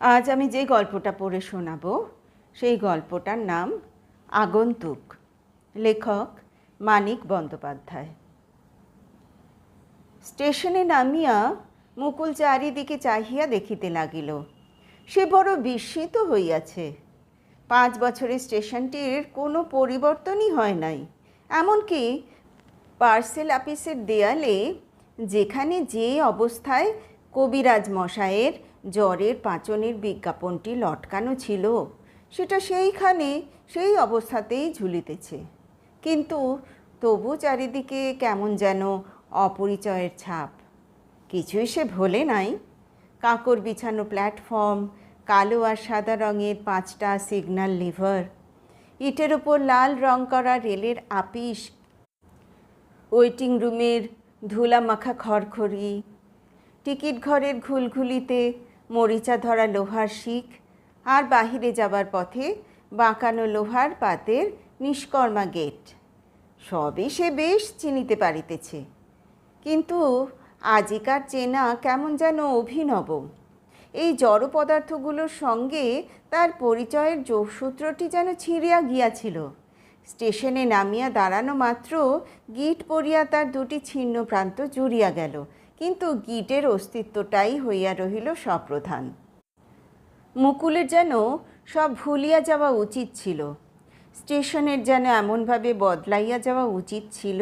আজ আমি যে গল্পটা পড়ে শোনাবো, সেই গল্পটার নাম আগন্তুক, লেখক মানিক বন্দ্যোপাধ্যায়। স্টেশনে নামিয়া মুকুল চারিদিকে চাহিয়া দেখিতে লাগিল। সে বড় বিস্মিত হইয়াছে। পাঁচ বছরে স্টেশনটির কোনো পরিবর্তনই হয় নাই। এমনকি পার্সেল অফিসের দেয়ালে যেখানে যে অবস্থায় কবিরাজ মশায়ের জ্বরের পাঁচনের বিজ্ঞাপনটি লটকানো ছিল। সেটা সেইখানে, সেই অবস্থাতেই ঝুলিতেছে। কিন্তু তবু চারিদিকে কেমন যেন অপরিচয়ের ছাপ। কিছুই সে ভোলে নাই। কাকর বিছানো প্ল্যাটফর্ম, কালো আর সাদা রঙের পাঁচটা সিগন্যাল লিভার, ইটের ওপর লাল রং করা রেলের আপিস, ওয়েটিং রুমের ধুলা মাখা খড়খড়ি, টিকিট ঘরের ঘুলঘুলিতে মরিচা ধরা লোহার শিখ, আর বাহিরে যাবার পথে বাঁকানো লোহার পাতের নিষ্কর্মা গেট। সবই সে বেশ চিনিতে পারিতেছে। কিন্তু আজিকার চেনা কেমন যেন অভিনব। এই জড় পদার্থগুলোর সঙ্গে তার পরিচয়ের যোগসূত্রটি যেন ছিঁড়িয়া গিয়াছিল। স্টেশনে নামিয়া দাঁড়ানো মাত্র গিট পড়িয়া তার দুটি ছিন্ন প্রান্ত জুড়িয়া গেল। কিন্তু গিটের অস্তিত্বটাই হইয়া রহিল সপ্রধান মুকুলের যেন সব ভুলিয়া যাওয়া উচিত ছিল। স্টেশনের যেন এমনভাবে বদলাইয়া যাওয়া উচিত ছিল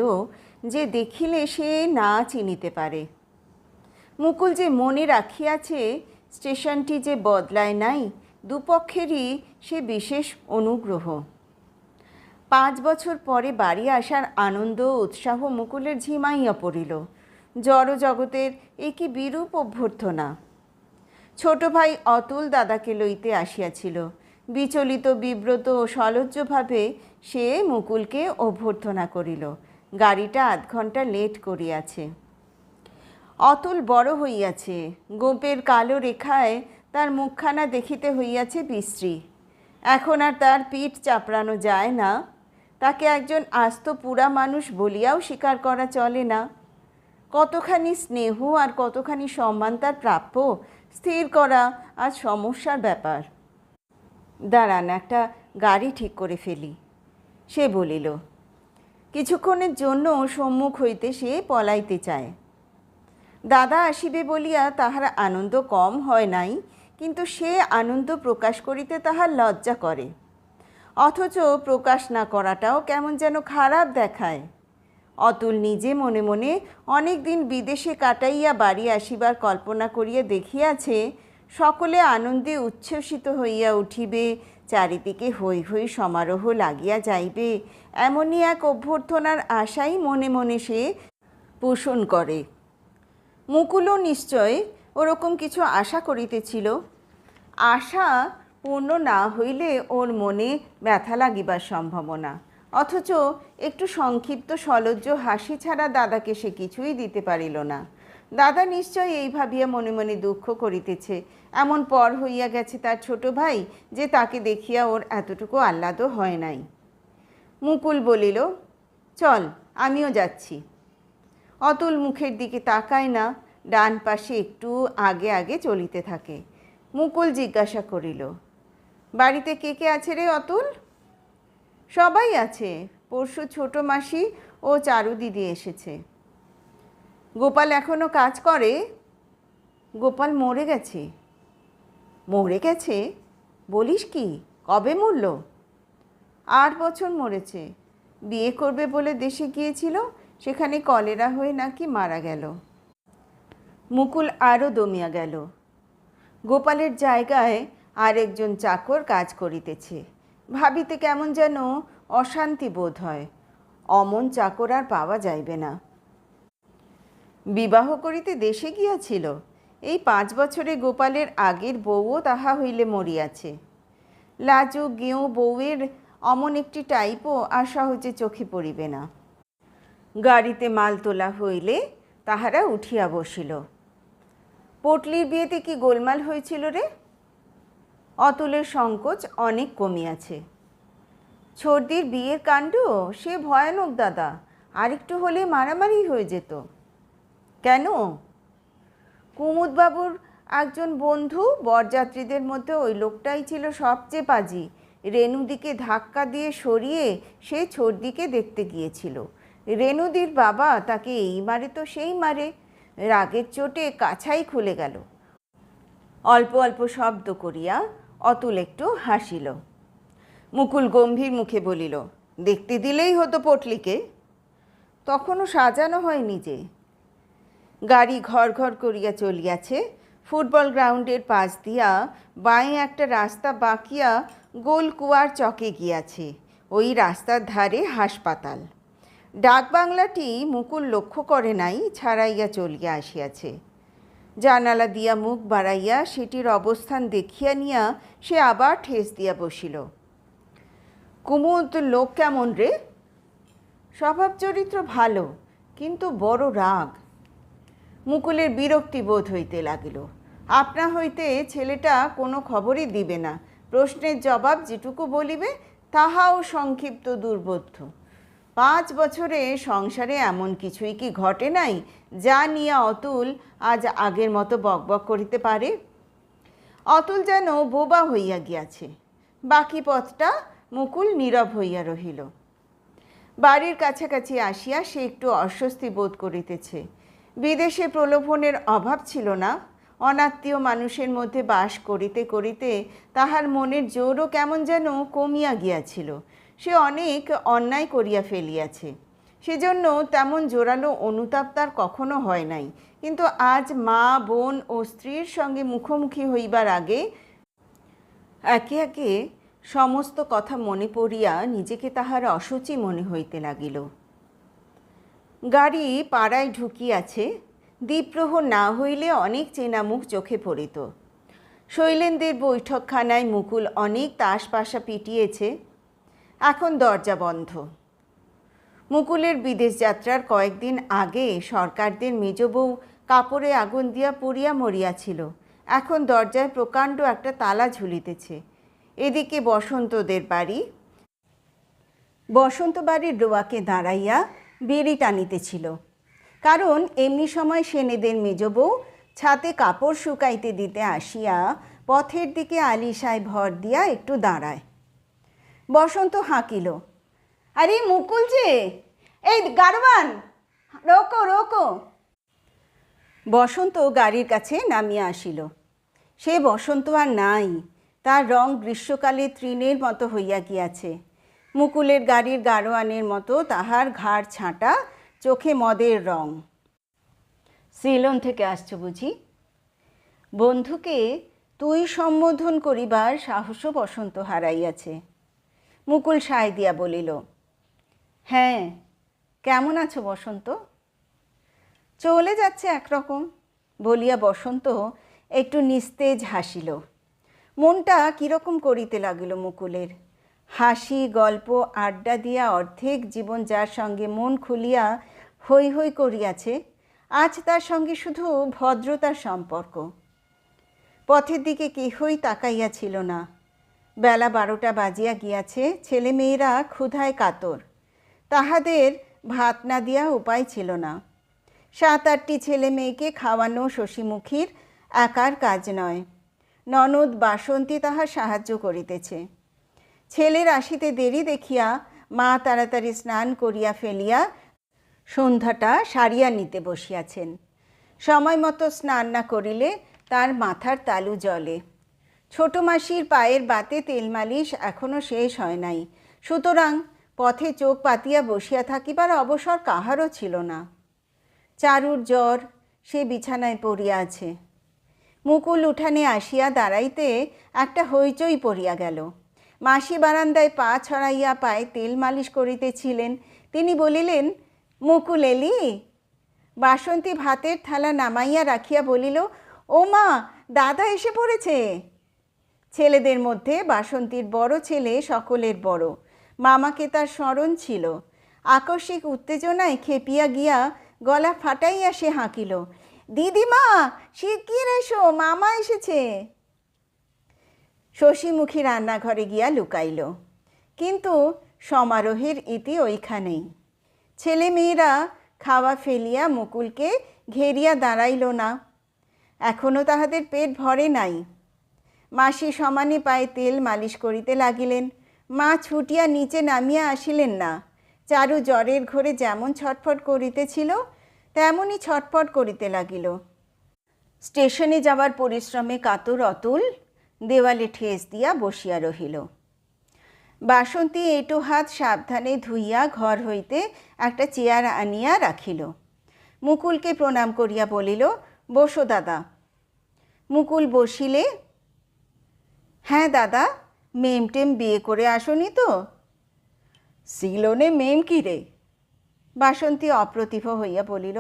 যে দেখিলে সে না চিনিতে পারে। মুকুল যে মনে রাখিয়াছে, স্টেশনটি যে বদলায় নাই, দুপক্ষেরই সে বিশেষ অনুগ্রহ। পাঁচ বছর পরে বাড়ি আসার আনন্দ উৎসাহ মুকুলের ঝিমাইয়া পড়িল। জড় জগতের এ কি বিরূপ অভ্যর্থনা। ছোট ভাই অতুল দাদাকে লইতে আসিয়াছিল। বিচলিত, বিব্রত ও সলজ্জভাবে সে মুকুলকে অভ্যর্থনা করিল। গাড়িটা আধ ঘণ্টা লেট করিয়াছে। অতুল বড় হইয়াছে। গোপের কালো রেখায় তার মুখখানা দেখিতে হইয়াছে বিশ্রী। এখন আর তার পিঠ চাপড়ানো যায় না। তাকে একজন আস্ত পুরা মানুষ বলিয়াও স্বীকার করা চলে না। কতখানি স্নেহ আর কতখানি সম্মান তার প্রাপ্য, স্থির করা আজ সমস্যার ব্যাপার। দাঁড়ান, একটা গাড়ি ঠিক করে ফেলি। সে বলিল, কিছুক্ষণের জন্য সম্মুখ হইতে সে পলাইতে চায়। দাদা আসিবে বলিয়া তাহার আনন্দ কম হয় নাই, কিন্তু সে আনন্দ প্রকাশ করিতে তাহার লজ্জা করে। অথচ প্রকাশ না করাটাও কেমন যেন খারাপ দেখায়। অতুল নিজে মনে মনে অনেক দিন বিদেশে কাটাইয়া বাড়ি আসিবার কল্পনা করিয়া দেখিয়াছে, সকলে আনন্দে উচ্ছ্বসিত হইয়া উঠিবে, চারিদিকে হৈ হৈ সমারোহ লাগিয়া যাইবে এমনই এক অভ্যর্থনার আশাই মনে মনে সে পোষণ করে। মুকুলও নিশ্চয় ওরকম কিছু আশা করিতেছিল। আশা পূর্ণ না হইলে ওর মনে ব্যথা লাগিবার সম্ভাবনা। অথচ একটু সংক্ষিপ্ত সলজ্জ হাসি ছাড়া দাদাকে সে কিছুই দিতে পারিল না। দাদা নিশ্চয় এই ভাবিয়া মনে মনে দুঃখ করিতেছে। এমন পর হইয়া গেছে তার ছোট ভাই যে তাকে দেখিয়া ওর এতটুকু আহ্লাদও হয় নাই। মুকুল বলিল, চল, আমিও যাচ্ছি। অতুল মুখের দিকে তাকায় না, ডান পাশে একটু আগে আগে চলিতে থাকে। মুকুল জিজ্ঞাসা করিল, বাড়িতে কে কে আছে রে অতুল? সবাই আছে। পরশু ছোট মাসি ও চারু দিদি এসেছে। গোপাল এখনও কাজ করে? গোপাল মরে গেছে। মরে গেছে? বলিস কি? কবে মরল? আট বছর মরেছে। বিয়ে করবে বলে দেশে গিয়েছিল, সেখানে কলেরা হয়ে নাকি মারা গেল। মুকুল আরও দমিয়া গেল। গোপালের জায়গায় আরেকজন চাকর কাজ করিতেছে। ভাবিতে কেমন যেন অশান্তি বোধ হয়। অমন চাকর আর পাওয়া যাইবে না। বিবাহ করিতে দেশে গিয়াছিল। এই পাঁচ বছরে গোপালের আগের বউও তাহা হইলে মরিয়াছে। লাজু গেঁয়ো বউয়ের অমন একটি টাইপও আর সহজে চোখে পড়িবে না। গাড়িতে মাল তোলা হইলে তাহারা উঠিয়া বসিল। পটলির বিয়েতে কি গোলমাল হয়েছিল রে? অতুলের সংকোচ অনেক কমিয়াছে। ছর্দির বিয়ের কাণ্ড? সে ভয়ানক, দাদা। আরেকটু হলে মারামারি হয়ে যেত। কেন? কুমুদবাবুর একজন বন্ধু, বরযাত্রীদের মধ্যে ওই লোকটাই ছিল সবচেয়ে পাজি। রেণুদিকে ধাক্কা দিয়ে সরিয়ে সে ছোটদিকে দেখতে গিয়েছিল। রেণুদির বাবা তাকে এই মারে তো সেই মারে। রাগের চোটে কাছাই খুলে গেল। অল্প অল্প শব্দ করিয়া অতুল একটু হাসিল। মুকুল গম্ভীর মুখে বলিল, দেখতে দিলেই হতো পটলিকে। তখনও সাজানো হয়নি যে। গাড়ি ঘর ঘর করিয়া চলিয়াছে। ফুটবল গ্রাউন্ডের পাশ দিয়া বাঁয়ে একটা রাস্তা বাঁকিয়া গোল কুয়ার চকে গিয়াছে। ওই রাস্তার ধারে হাসপাতাল। ডাকবাংলাটি মুকুল লক্ষ্য করে নাই, ছাড়াইয়া চলিয়া আসিয়াছে। জানালা দিয়া মুখ বাড়াইয়া সেটির অবস্থান দেখিয়া নিয়া সে আবার ঠেস দিয়া বসিল। কুমুদ, লোক কেমন রে? স্বভাব চরিত্র ভালো, কিন্তু বড় রাগ। মুকুলের বিরক্তি বোধ হইতে লাগিল। আপনা হইতে ছেলেটা কোনো খবরই দিবে না। প্রশ্নের জবাব যেটুকু বলিবে, তাহাও সংক্ষিপ্ত দুর্বোধ্য। পাঁচ বছরে সংসারে এমন কিছুই কি ঘটে নাই যা নিয়ে অতুল আজ আগের মতো বকবক করিতে পারে? অতুল যেন বোবা হইয়া গিয়াছে। বাকি পথটা মুকুল নীরব হইয়া রহিল। বাড়ির কাছাকাছি আসিয়া সে একটু অস্বস্তি বোধ করিতেছে। বিদেশে প্রলোভনের অভাব ছিল না। অনাত্মীয় মানুষের মধ্যে বাস করিতে করিতে তাহার মনের জোরও কেমন যেন কমিয়া গিয়াছিল। সে অনেক অন্যায় করিয়া ফেলিয়াছে। সেজন্য তেমন জোরালো অনুতাপ তার কখনো হয় নাই। কিন্তু আজ মা, বোন ও স্ত্রীর সঙ্গে মুখোমুখি হইবার আগে একে একে সমস্ত কথা মনে পড়িয়া নিজেকে তাহার অসুচি মনে হইতে লাগিল। গাড়ি পাড়ায় ঢুকিয়াছে দ্বীপ্রহর না হইলে অনেক চেনা মুখ চোখে পড়িত। শৈলেন্দ্রের বৈঠকখানায় মুকুল অনেক তাস পাশা পিটিয়েছে এখন দরজা বন্ধ। মুকুলের বিদেশ যাত্রার কয়েকদিন আগে সরকারদের মেজ বউ কাপড়ে আগুন দিয়া পুড়িয়া মরিয়াছিল। এখন দরজায় প্রকাণ্ড একটা তালা ঝুলিতেছে। এদিকে বসন্তদের বাড়ি। বসন্ত বাড়ির ডোয়াকে দাঁড়াইয়া বিড়ি টানিতেছিল। কারণ এমনি সময় সেনেদের মেজ বউ ছাতে কাপড় শুকাইতে দিতে আসিয়া পথের দিকে আলিশায় ভর দিয়া একটু দাঁড়ায়। বসন্ত হাঁকিল। আরে মুকুল যে, এই গারবান রোকো রোকো। বসন্ত গাড়ির কাছে নামিয়া আসিল। সে বসন্ত আর নাই, তার রং গ্রীষ্মকালে তৃণের মতো হইয়া গিয়াছে। মুকুলের গাড়ির গারোয়ানের মতো তাহার ঘাড় ছাঁটা, চোখে মদের রং। সিলন থেকে আসছো বুঝি? বন্ধুকে তুই সম্বোধন করিবার সাহসও বসন্ত হারাইয়াছে। মুকুল সায় দিয়া বলিল হ্যাঁ কেমন আছো বসন্ত? চলে যাচ্ছে একরকম, বলিয়া বসন্ত একটু নিস্তেজ হাসিল। মনটা কীরকম করিতে লাগিল মুকুলের। হাসি, গল্প, আড্ডা দিয়া অর্ধেক জীবন যার সঙ্গে মন খুলিয়া হৈ হৈ করিয়াছে, আজ তার সঙ্গে শুধু ভদ্রতার সম্পর্ক। পথের দিকে কেহই তাকাইয়া ছিল না। বেলা বারোটা বাজিয়া গিয়াছে ছেলে মেয়েরা ক্ষুধায় কাতর। তাহাদের ভাত না দিয়া উপায় ছিল না। সাত আটটি ছেলে মেয়েকে খাওয়ানো শশীমুখীর একার কাজ নয়। ননদ বাসন্তী তাহার সাহায্য করিতেছে। ছেলের আসিতে দেরি দেখিয়া মা তাড়াতাড়ি স্নান করিয়া ফেলিয়া সন্ধ্যাটা সারিয়া নিতে বসিয়াছেন। সময় মতো স্নান না করিলে তার মাথার তালু জলে ছোট মাসির পায়ের বাতে তেল মালিশ এখনও শেষ হয় নাই। সুতরাং পথে চোখ পাতিয়া বসিয়া থাকিবার অবসর কাহারও ছিল না। চারুর জ্বর, সে বিছানায় পড়িয়া আছে। মুকুল উঠানে আসিয়া দাঁড়াইতে একটা হইচই পড়িয়া গেল। মাসি বারান্দায় পা ছড়াইয়া পায়ে তেল মালিশ করিতেছিলেন। তিনি বলিলেন, মুকুল এলি? বাসন্তী ভাতের থালা নামাইয়া রাখিয়া বলিল ও মা দাদা এসে পড়েছে। ছেলেদের মধ্যে বাসন্তীর বড় ছেলে সকলের বড়। মামাকে তার স্মরণ ছিল। আকস্মিক উত্তেজনায় খেপিয়া গিয়া গলা ফাটাইয়া সে হাঁকিল, দিদিমা, শিগগির এসো, মামা এসেছে। শশীমুখী রান্নাঘরে গিয়া লুকাইল। কিন্তু সমারোহের ইতি ওইখানেই। ছেলে মেয়েরা খাওয়া ফেলিয়া মুকুলকে ঘেরিয়া দাঁড়াইল না। এখনও তাহাদের পেট ভরে নাই। মাসি সমানে পায়ে তেল মালিশ করিতে লাগিলেন। মা ছুটিয়া নিচে নামিয়া আসিলেন না। চারু জ্বরের ঘরে যেমন ছটফট করিতেছিল তেমনই ছটফট করিতে লাগিল। স্টেশনে যাওয়ার পরিশ্রমে কাতর অতুল দেওয়ালে ঠেস দিয়া বসিয়া রহিল। বাসন্তী এটো হাত সাবধানে ধুইয়া ঘর হইতে একটা চেয়ার আনিয়া রাখিল। মুকুলকে প্রণাম করিয়া বলিল, বসো দাদা। মুকুল বসিলে হ্যাঁ দাদা, মেম টেম বিয়ে করে আসনি তো। সিলোনে মেম কি রে? বাসন্তী অপ্রতিভ হইয়া বলিল,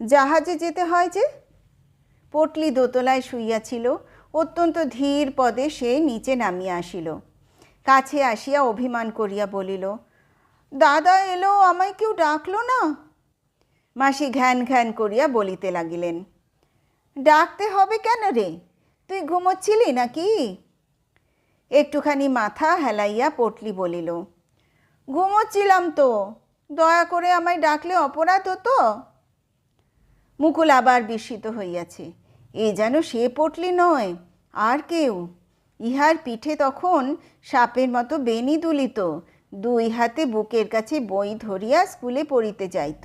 জাহাজে যেতে হয় যে? পটলি দোতলায় শুইয়াছিল, অত্যন্ত ধীর পদে সে নিচে নামিয়া আসিল। কাছে আসিয়া অভিমান করিয়া বলিল, দাদা এলো, আমায় কেউ ডাকলো না? মাসি ঘ্যান ঘ্যান করিয়া বলিতে লাগিলেন, ডাকতে হবে কেন রে? তুই ঘুমোচ্ছিলি নাকি? একটুখানি মাথা হেলাইয়া পটলি বলিল, ঘুমোচ্ছিলাম তো, দয়া করে আমায় ডাকলে অপরাধ হতো? মুকুল আবার বিস্মিত হইয়াছে, এ যেন সে পটলি নয়, আর কেউ। ইহার পিঠে তখন সাপের মতো বেনি দুলিত, দুই হাতে বুকের কাছে বই ধরিয়া স্কুলে পড়িতে যাইত।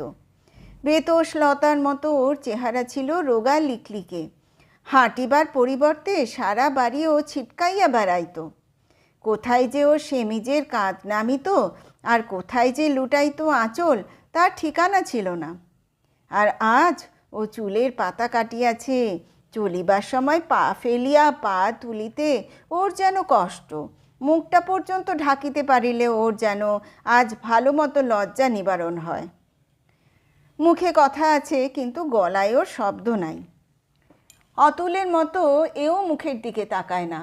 বেতোষ লতার মতো ওর চেহারা ছিল রোগা লিকলিকে। হাঁটিবার পরিবর্তে সারা বাড়িও ছিটকাইয়া বেড়াইত। কোথায় যে ও সেমিজের কাঁধ নামিত আর কোথায় যে লুটাইতো আঁচল, তার ঠিকানা ছিল না। আর আজ ও চুলের পাতা কাটিয়াছে, চলিবার সময় পা ফেলিয়া পা তুলিতে ওর যেন কষ্ট, মুখটা পর্যন্ত ঢাকিতে পারিলে ওর যেন আজ ভালো মতো লজ্জা নিবারণ হয়। মুখে কথা আছে, কিন্তু গলায় ওর শব্দ নাই। অতুলের মতো এও মুখের দিকে তাকায় না।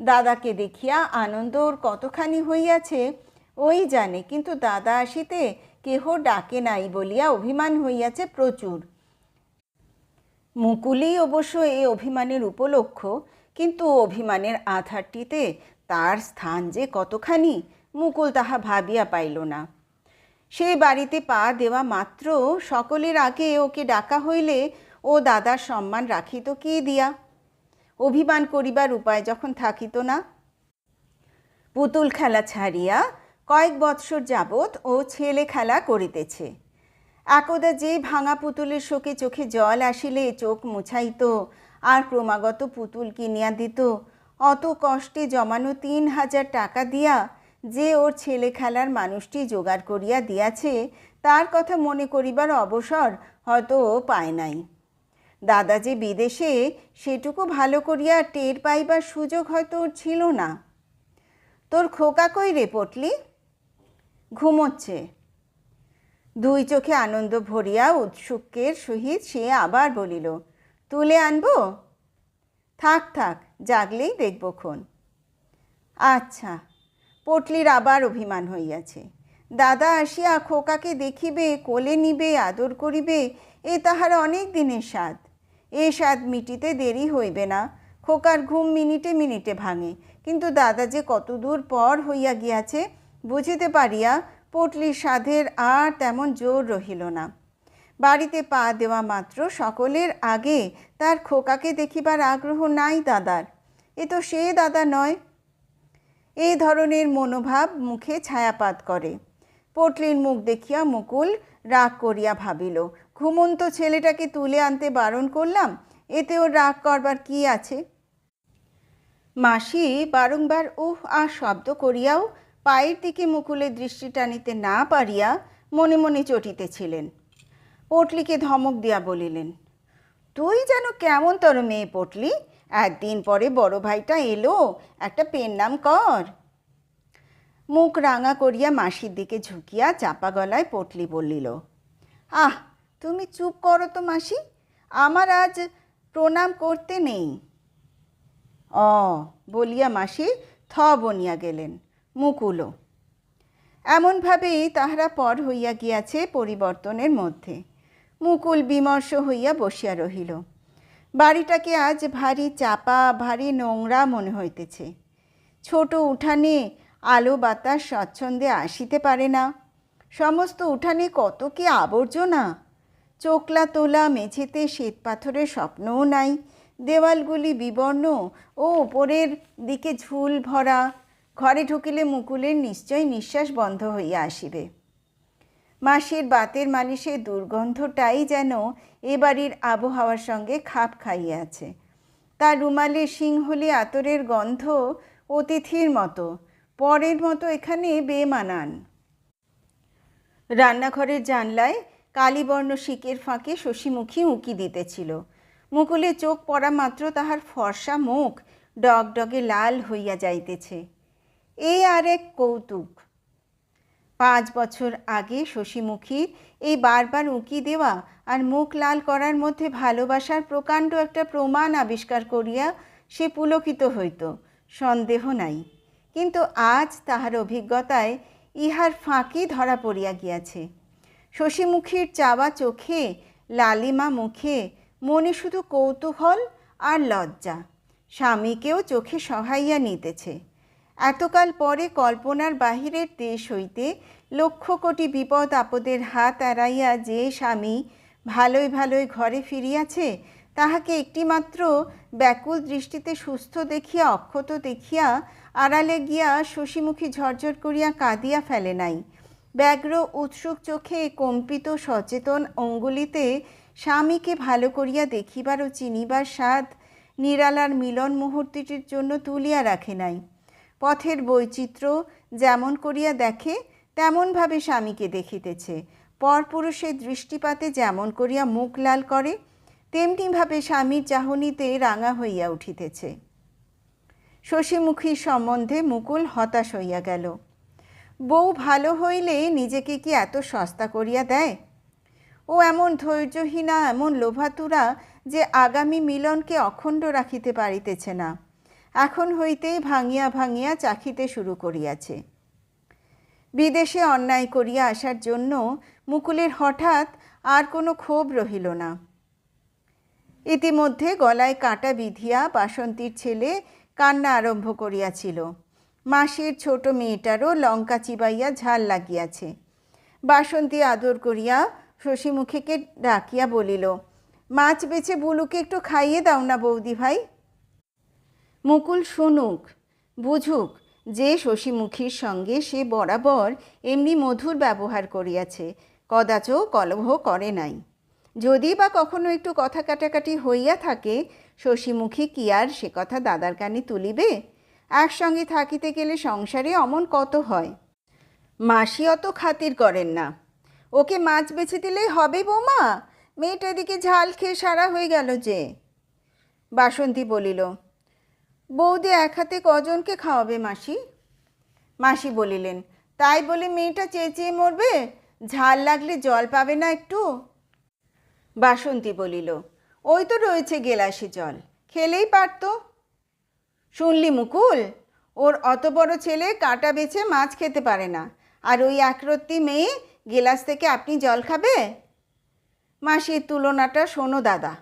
দাদাকে দেখিয়া আনন্দ ওর কতখানি হইয়াছে, ওই জানে, কিন্তু দাদা আসিতে কেহ ডাকে নাই বলিয়া অভিমান হইয়াছে প্রচুর। মুকুলই অবশ্য এ অভিমানের উপলক্ষ, কিন্তু অভিমানের আধারটিতে তার স্থান যে কতখানি, মুকুল তাহা ভাবিয়া পাইল না। সেই বাড়িতে পা দেওয়া মাত্র সকলের আগে ওকে ডাকা হইলে ও দাদার সম্মান রাখিত কে দিয়া? অভিমান করিবার উপায় যখন থাকিত না? পুতুল খেলা ছাড়িয়া কয়েক বৎসর যাবৎ ও ছেলে খেলা করিতেছে। একদা যে ভাঙা পুতুলের শোকে চোখে জল আসিলে চোখ মুছাইত, আর ক্রমাগত পুতুল কিনিয়া দিত। অত কষ্টে জমানো তিন হাজার টাকা দিয়া যে ওর ছেলে খেলার মানুষটি জোগাড় করিয়া দিয়াছে, তার কথা মনে করিবার অবসর হয়তো ও পায় নাই। দাদা যে বিদেশে, সেটুকু ভালো করিয়া টের পাইবার সুযোগ হয়তো ওর ছিল না। তোর খোকা কই রে পটলি? ঘুমোচ্ছে। দুই চোখে আনন্দ ভরিয়া উৎসুকের সহিত সে আবার বলিল, তুলে আনব? থাক থাক, জাগলেই দেখব ক্ষণ। আচ্ছা। পটলির আবার অভিমান হইয়াছে। দাদা আসিয়া খোকাকে দেখিবে, কোলে নিবে, আদর করিবে, এ তাহার অনেক দিনের স্বাদ। এ স্বাদ মিটিতে দেরি হইবে না। খোকার ঘুম মিনিটে মিনিটে ভাঙে। কিন্তু দাদা যে কত দূর পর হইয়া গিয়াছে, বুঝিতে পারিয়া পটলির সাধের আর তেমন জোর রহিল না। বাড়িতে পা দেওয়া মাত্র সকলের আগে তার খোকাকে দেখিবার আগ্রহ নাই দাদার। এ তো সে দাদা নয়। এই ধরনের মনোভাব মুখে ছায়াপাত করে। পটলির মুখ দেখিয়া মুকুল রাগ করিয়া ভাবিল ঘুমন্ত ছেলেটাকে তুলে আনতে বারণ করলাম, এতে ওর রাগ করবার কি আছে? মাসি বারংবার উহ আর শব্দ করিয়াও পায়ের দিকে মুকুলের দৃষ্টি টানিতে না পারিয়া মনে মনে চটিতেছিলেন। পটলিকে ধমক দিয়া বলিলেন, তুই যেন কেমন তোর মেয়ে পটলি? একদিন পরে বড় ভাইটা এলো, একটা পেন নাম কর। মুখ রাঙা করিয়া মাসির দিকে ঝুঁকিয়া চাপা গলায় পটলি বলিল, আহ তুমি চুপ করো তো মাসি, আমার আজ প্রণাম করতে নেই। অ, বলিয়া মাসি থ বনিয়া গেলেন মুকুলও এমনভাবেই তাহারা পর হইয়া গিয়াছে পরিবর্তনের মধ্যে। মুকুল বিমর্ষ হইয়া বসিয়া রহিল। বাড়িটাকে আজ ভারী চাপা, ভারী নোংরা মনে হইতেছে। ছোট উঠানে আলো বাতাস স্বচ্ছন্দে আসিতে পারে না। সমস্ত উঠানে কত কি আবর্জনা! চোকলা তোলা, মেঝেতে শ্বেত পাথরের স্বপ্নও নাই। দেওয়ালগুলি বিবর্ণ ও ওপরের দিকে ঝুল ভরা। ঘরে ঢুকিলে মুকুলের নিশ্চয় নিঃশ্বাস বন্ধ হইয়া আসিবে। মাসির বাতের মালিশের দুর্গন্ধটাই যেন এ বাড়ির আবহাওয়ার সঙ্গে খাপ খাইয়াছে। তার রুমালের সিংহলি আতরের গন্ধ অতিথির মতো, পরের মতো এখানে বেমানান। রান্নাঘরের জানলায় কালীবর্ণ শিকের ফাঁকে শশীমুখী উঁকি দিতেছিল। মুকুলে চোখ পড়া মাত্র তাহার ফর্সা মুখ ডগডগে লাল হইয়া যাইতেছে। এই আর এক কৌতুক। পাঁচ বছর আগে শশীমুখীর এই বারবার উঁকি দেওয়া আর মুখ লাল করার মধ্যে ভালোবাসার প্রকাণ্ড একটা প্রমাণ আবিষ্কার করিয়া সে পুলকিত হইত, সন্দেহ নাই। কিন্তু আজ তাহার অভিজ্ঞতায় ইহার ফাঁকি ধরা পড়িয়া গিয়াছে। শশীমুখীর চাওয়া চোখে, লালিমা মুখে মনে শুধু কৌতূহল আর লজ্জা। স্বামীকেও চোখে সহাইয়া নিতেছে। এতকাল পরে কল্পনার বাহিরের দেশ হইতে লক্ষ কোটি বিপদ আপদের হাত এড়াইয়া যে স্বামী ভালোই ভালোই ঘরে ফিরিয়াছে, তাহাকে একটিমাত্র ব্যাকুল দৃষ্টিতে সুস্থ দেখিয়া, অক্ষত দেখিয়া, আড়ালে গিয়া শশীমুখী ঝরঝর করিয়া কাঁদিয়া ফেলে নাই। ব্যগ্র উৎসুক চোখে কম্পিত সচেতন অঙ্গুলিতে স্বামীকে ভালো করিয়া দেখিবার ও চিনিবার স্বাদ নিরালার মিলন মুহূর্তটির জন্য তুলিয়া রাখে নাই। পথের বৈচিত্র্য যেমন করিয়া দেখে, তেমনভাবে স্বামীকে দেখিতেছে। পরপুরুষের দৃষ্টিপাতে যেমন করিয়া মুখ লাল করে, তেমনিভাবে স্বামীর চাহনিতে রাঙা হইয়া উঠিতেছে। শশীমুখীর সম্বন্ধে মুকুল হতাশ হইয়া গেল। বউ ভালো হইলে নিজেকে কি এত সস্তা করিয়া দেয়? ও এমন ধৈর্যহীনা, এমন লোভাতুরা যে আগামী মিলনকে অখণ্ড রাখিতে পারিতেছে না। এখন হইতেই ভাঙিয়া ভাঙিয়া চাখিতে শুরু করিয়াছে। বিদেশে অন্যায় করিয়া আসার জন্য মুকুলের হঠাৎ আর কোনো ক্ষোভ রহিল না। ইতিমধ্যে গলায় কাঁটা বিধিয়া বাসন্তীর ছেলে কান্না আরম্ভ করিয়াছিল। মাসির ছোট মেয়েটারও লঙ্কা চিবাইয়া ঝাল লাগিয়াছে। বাসন্তী আদর করিয়া শশীমুখীকে ডাকিয়া বলিল, মাছ বেছে বুলুকে একটু খাইয়ে দাও না বৌদি ভাই। মুকুল, শুনুক, বুঝুক, যে শশীমুখীর সঙ্গে সে বরাবর এমনি মধুর ব্যবহার করিয়াছে, কদাচ কলহ করে নাই। যদি বা কখনো একটু কথা কাটাকাটি হইয়া থাকে, শশীমুখী কি আর সে কথা দাদার কানে তুলিবে? একসঙ্গে থাকিতে গেলে সংসারে অমন কত হয়? মাসি অত খাতির করেন না। ওকে মাছ বেছে দিলেই হবে বৌমা? মেয়েটা এদিকে ঝাল খেয়ে সারা হয়ে গেল যে। বাসন্তী বলিল, বৌদি এক হাতে কজনকে খাওয়াবে মাসি? মাসি বলিলেন, তাই বলে মেয়েটা চেঁচিয়ে মরবে? ঝাল লাগলে জল পাবে না একটু? বাসন্তী বলিল, ওই তো রয়েছে গেলাসে জল, খেলেই পারত। শুনলি মুকুল? ওর অত বড় ছেলে কাটা বেছে মাছ খেতে পারে না। আর ওই একরত্তি মেয়ে গেলাস থেকে আপনি জল খাবে? মাসির তুলনাটা শোনো দাদা।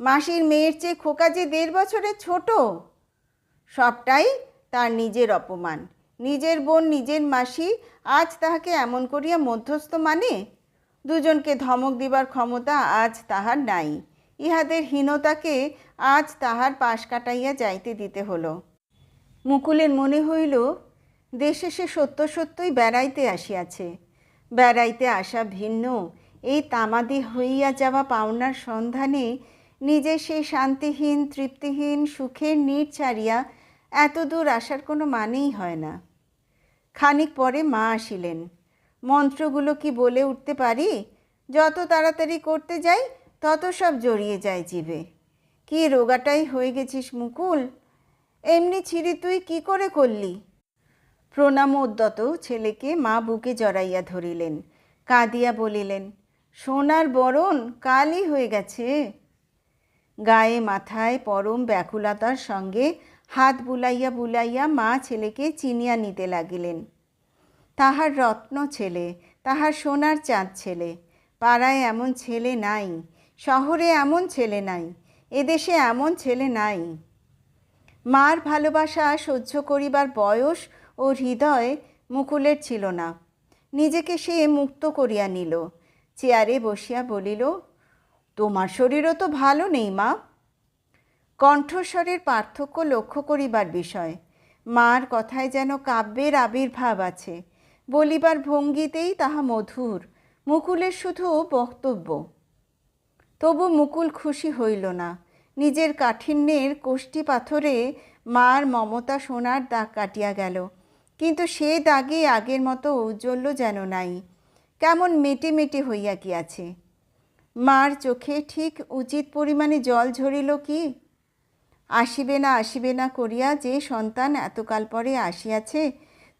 মাসির মেয়ের চেয়ে খোকা যে দেড় বছরের ছোট, সবটাই তার নিজের অপমান। নিজের বোন, নিজের মাসি আজ তাহাকে এমন করিয়া মধ্যস্থ মানে? দুজনকে ধমক দিবার ক্ষমতা আজ তাহার নাই। ইহাদের হীনতাকে আজ তাহার পাশ কাটাইয়া যাইতে দিতে হলো। মুকুলের মনে হইল, দেশে সে সত্য সত্যই বেড়াইতে আসিয়াছে। বেড়াইতে আসা ভিন্ন, এই তামাদি হইয়া যাওয়া পাওনার সন্ধানে নিজে সেই শান্তিহীন, তৃপ্তিহীন, সুখের নিট ছাড়িয়া এত দূর আসার কোনো মানেই হয় না। খানিক পরে মা আসিলেন। মন্ত্রগুলো কি বলে উঠতে পারি? যত তাড়াতাড়ি করতে যাই তত সব জড়িয়ে যায় জীবে। কি রোগাটাই হয়ে গেছিস মুকুল? এমনি ছিঁড়ি তুই কি করে করলি? প্রণাম উদ্যত ছেলেকে মা বুকে জড়াইয়া ধরিলেন। কাঁদিয়া বলিলেন, সোনার বরণ কালই হয়ে গেছে গায়ে মাথায় পরম ব্যাকুলতার সঙ্গে হাত বুলাইয়া বুলাইয়া মা ছেলেকে চিনিয়া নিতে লাগিলেন। তাহার রত্ন ছেলে, তাহার সোনার চাঁদ ছেলে, পাড়ায় এমন ছেলে নাই। শহরে এমন ছেলে নাই, এদেশে এমন ছেলে নাই। মার ভালোবাসা সহ্য করিবার বয়স ও হৃদয় মুকুলের ছিল না। নিজেকে সে মুক্ত করিয়া নিল, চেয়ারে বসিয়া বলিল, তোমার শরীরও তো ভালো নেই মা। কণ্ঠস্বরের পার্থক্য লক্ষ্য করিবার বিষয়। মার কথায় যেন কাব্যের আবির্ভাব আছে, বলিবার ভঙ্গিতেই তাহা মধুর, মুকুলের শুধু বক্তব্য। তবু মুকুল খুশি হইল না। নিজের কাঠিন্যের কোষ্ঠী পাথরে মার মমতা সোনার দাগ কাটিয়া গেল। কিন্তু সে দাগে আগের মতো ঔজ্জ্বল্য যেন নাই। কেমন মেটে মেটে হইয়া গিয়াছে মার চোখে ঠিক উচিত পরিমাণে জল ঝরিল কি? আসিবে না আসিবে না করিয়া যে সন্তান এতকাল পরে আসিয়াছে,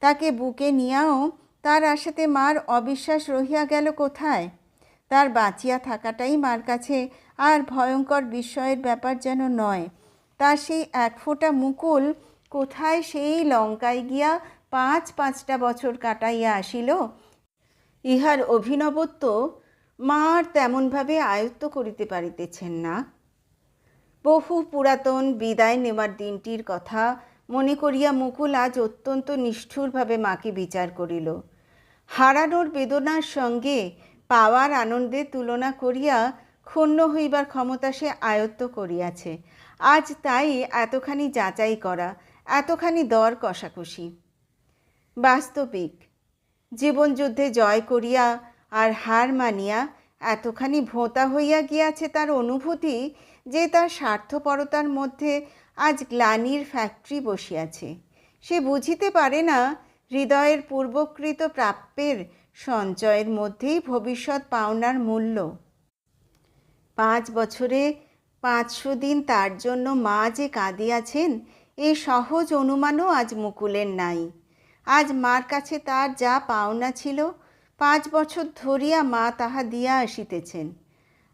তাকে বুকে নিয়াও তার আশাতে মার অবিশ্বাস রহিয়া গেল কোথায়? তার বাঁচিয়া থাকাটাই মার কাছে আর ভয়ঙ্কর বিস্ময়ের ব্যাপার যেন নয়। তার সেই এক ফোঁটা মুকুল কোথায় সেই লঙ্কায় গিয়া পাঁচ পাঁচটা বছর কাটাইয়া আসিল? ইহার অভিনবত্ব মার তেমনভাবে আয়ত্ত করিতে পারিতেছেন না। বহু পুরাতন বিদায় নেওয়ার দিনটির কথা মনে করিয়া মুকুল আজ অত্যন্ত নিষ্ঠুরভাবে মাকে বিচার করিল। হারানোর বেদনার সঙ্গে পাওয়ার আনন্দের তুলনা করিয়া ক্ষুণ্ণ হইবার ক্ষমতা সে আয়ত্ত করিয়াছে। আজ তাই এতখানি যাচাই করা, এতখানি দর কষাকষি। বাস্তবিক, জীবনযুদ্ধে জয় করিয়া আর হার মানিয়া এতখানি ভোঁতা হইয়া গিয়াছে তার অনুভূতি যে তার স্বার্থপরতার মধ্যে আজ গ্লানির ফ্যাক্টরি বসিয়াছে। সে বুঝিতে পারে না, হৃদয়ের পূর্বকৃত প্রাপ্যের সঞ্চয়ের মধ্যেই ভবিষ্যৎ পাওনার মূল্য। পাঁচ বছরে পাঁচশো দিন তার জন্য মা যে কাঁদিয়াছেন এই সহজ অনুমানও আজ মুকুলের নাই। আজ মার কাছে তার যা পাওনা ছিল, পাঁচ বছর ধরিয়া মা তাহা দিয়া আসিতেছেন।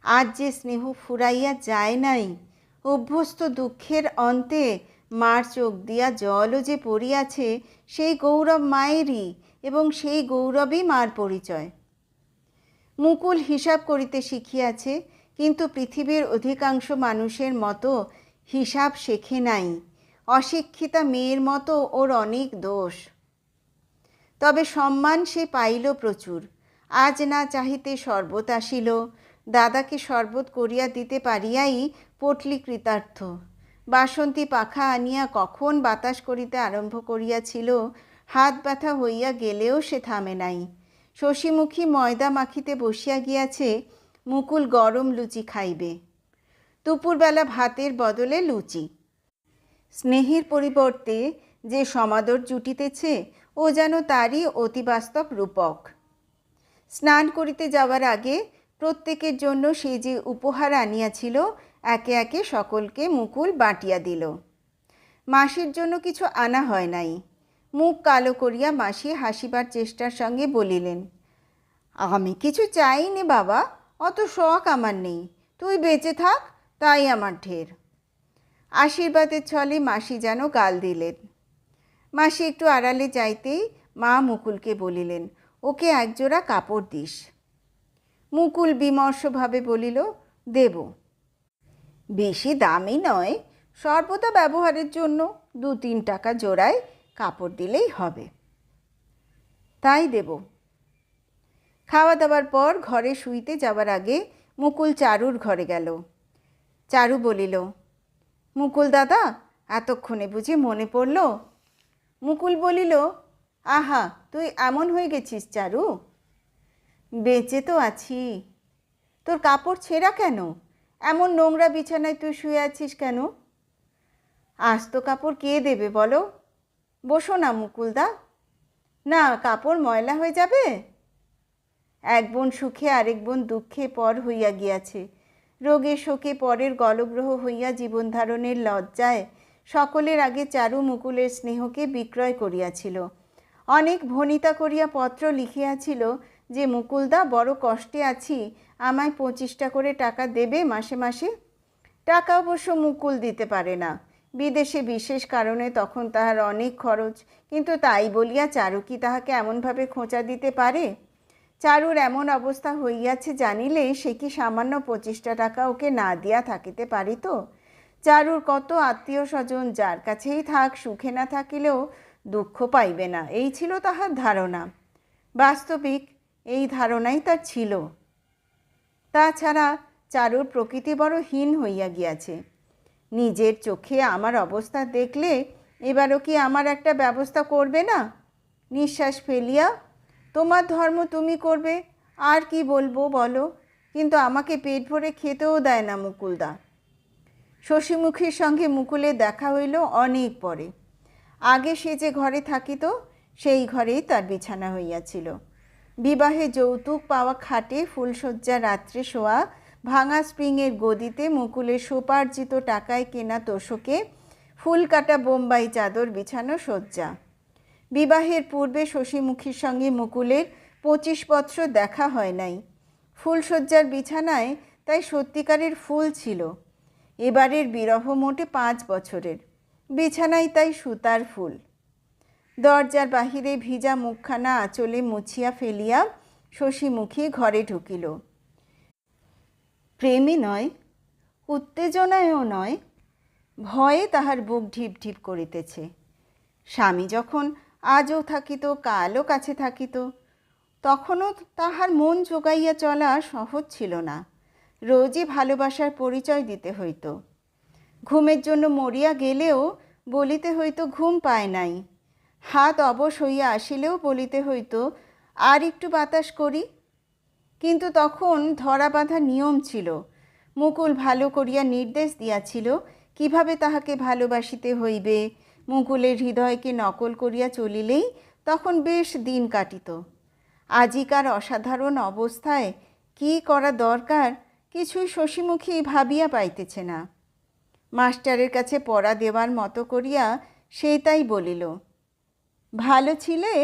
আজ যে স্নেহ ফুরাইয়া যায় নাই, অভ্যস্ত দুঃখের অন্তে মার চোখ দিয়া জলও যে পড়িয়াছে, সেই গৌরব মায়েরই এবং সেই গৌরবই মার পরিচয়। মুকুল হিসাব করিতে শিখিয়াছে, কিন্তু পৃথিবীর অধিকাংশ মানুষের মতো হিসাব শেখে নাই। অশিক্ষিতা মেয়ের মতো ওর অনেক দোষ। তবে সম্মান সে পাইল প্রচুর। আজ না চাহিতে শরবত আসিল। দাদাকে শরবত করিয়া দিতে পারিয়াই পটলি কৃতার্থ। বাসন্তী পাখা আনিয়া কখন বাতাস করিতে আরম্ভ করিয়াছিল হাত ব্যথা হইয়া গেলেও সে থামে নাই। শশীমুখী ময়দা মাখিতে বসিয়া গিয়াছে, মুকুল গরম লুচি খাইবে। দুপুরবেলা ভাতের বদলে লুচি। স্নেহের পরিবর্তে যে সমাদর জুটিতেছে, ও যেন তারই অতিবাস্তব রূপক। স্নান করিতে যাওয়ার আগে প্রত্যেকের জন্য সে যে উপহার আনিয়াছিল, একে একে সকলকে মুকুল বাটিয়া দিল। মাসির জন্য কিছু আনা হয় নাই। মুখ কালো করিয়া মাসি হাসিবার চেষ্টার সঙ্গে বলিলেন, আমি কিছু চাইনি বাবা, অত শখ আমার নেই। তুই বেঁচে থাক, তাই আমার ঢের। আশীর্বাদের ছলে মাসি যেন গাল দিলেন। মাসি একটু আড়ালে যাইতেই মা মুকুলকে বলিলেন, ওকে একজোড়া কাপড় দিস। মুকুল বিমর্ষভাবে বলিল, দেব। বেশি দামি নয়, সর্বদা ব্যবহারের জন্য দু তিন টাকা জোড়ায় কাপড় দিলেই হবে। তাই দেব। খাওয়া দাওয়ার পর ঘরে শুইতে যাওয়ার আগে মুকুল চারুর ঘরে গেল। চারু বলিল, মুকুল দাদা, এতক্ষণে বুঝি মনে পড়ল? মুকুল বলিল, আহা, তুই এমন হয়ে গেছিস চারু। বেঁচে তো আছি। তোর কাপড় ছেঁড়া কেন? এমন নোংরা বিছানায় তুই শুয়ে আছিস কেন? আস্ত কাপড় কে দেবে বলো? বসো না, মুকুলদা। না, কাপড় ময়লা হয়ে যাবে? এক বোন সুখে, আরেক বোন দুঃখে পর হইয়া গিয়াছে। রোগে শোকে পরের গলগ্রহ হইয়া জীবন ধারণের লজ্জায় সকলের আগে চারু মুকুলের স্নেহকে বিক্রয় করিয়াছিল। অনেক ভনিতা করিয়া পত্র লিখিয়াছিল যে, মুকুলদা, বড় কষ্টে আছি, আমায় পঁচিশটা করে টাকা দেবে মাসে মাসে? টাকা অবশ্য মুকুল দিতে পারে না। বিদেশে বিশেষ কারণে তখন তাহার অনেক খরচ। কিন্তু তাই বলিয়া চারু কি তাহাকে এমনভাবে খোঁচা দিতে পারে? চারুর এমন অবস্থা হইয়াছে জানিলে সে কি সামান্য পঁচিশটা টাকা ওকে না দিয়া থাকিতে পারিত চারুর কত আত্মীয় স্বজন যার কাছেই থাক, সুখে না থাকিলেও দুঃখ পাইবে না, এই ছিল তাহার ধারণা। বাস্তবিক এই ধারণাই তার ছিল। তাছাড়া চারুর প্রকৃতি বড় হীন হইয়া গিয়াছে। নিজের চোখে আমার অবস্থা দেখলে এবারও কি আমার একটা ব্যবস্থা করবে না? নিঃশ্বাস ফেলিয়া, তোমার ধর্ম তুমি করবে, আর কি বলব বলো, কিন্তু আমাকে পেট ভরে খেতেও দেয় না মুকুলদা। শশীমুখীর সঙ্গে মুকুলের দেখা হইল অনেক পরে। আগে সে যে ঘরে থাকিত, সেই ঘরেই তার বিছানা হইয়াছিল। বিবাহে যৌতুক পাওয়া খাটে ফুলশয্যা রাত্রে শোয়া ভাঙা স্প্রিংয়ের গদিতে মুকুলের সোপার্জিত টাকায় কেনা তোষকে ফুল কাটা বোম্বাই চাদর বিছানো শয্যা। বিবাহের পূর্বে শশীমুখীর সঙ্গে মুকুলের পঁচিশ বৎসর দেখা হয় নাই। ফুলশয্যার বিছানায় তাই সত্যিকারের ফুল ছিল। এবারের বিরহ মোটে পাঁচ বছরের। বিছানায় তাই সুতার ফুল। দরজার বাহিরে ভিজা মুখখানা আঁচলে মুছিয়া ফেলিয়া শশীমুখী ঘরে ঢুকিল। প্রেমে নয়, উত্তেজনায়ও নয়, ভয়ে তাহার বুক ঢিপ ঢিপ করিতেছে। স্বামী যখন আজও থাকিত, কালও কাছে থাকিত, তখনও তাহার মন জোগাইয়া চলা সহজ ছিল না। রোজই ভালোবাসার পরিচয় দিতে হইত। ঘুমের জন্য মরিয়া গেলেও বলিতে হইতো, ঘুম পায় নাই। হাত অবশ হইয়া আসিলেও বলিতে হইতো, আর একটু বাতাস করি। কিন্তু তখন ধরা বাঁধা নিয়ম ছিল। মুকুল ভালো করিয়া নির্দেশ দিয়াছিল, কীভাবে তাহাকে ভালোবাসিতে হইবে? মুকুলের হৃদয়কে নকল করিয়া চলিলেই তখন বেশ দিন কাটিত। আজিকার অসাধারণ অবস্থায় কি করা দরকার কিছুই শশীমুখী ভাবিয়া পাইতেছে না। মাস্টারের কাছে পড়া দেওয়ার মতো করিয়া সে তাই বলিল, ভালো ছিলে?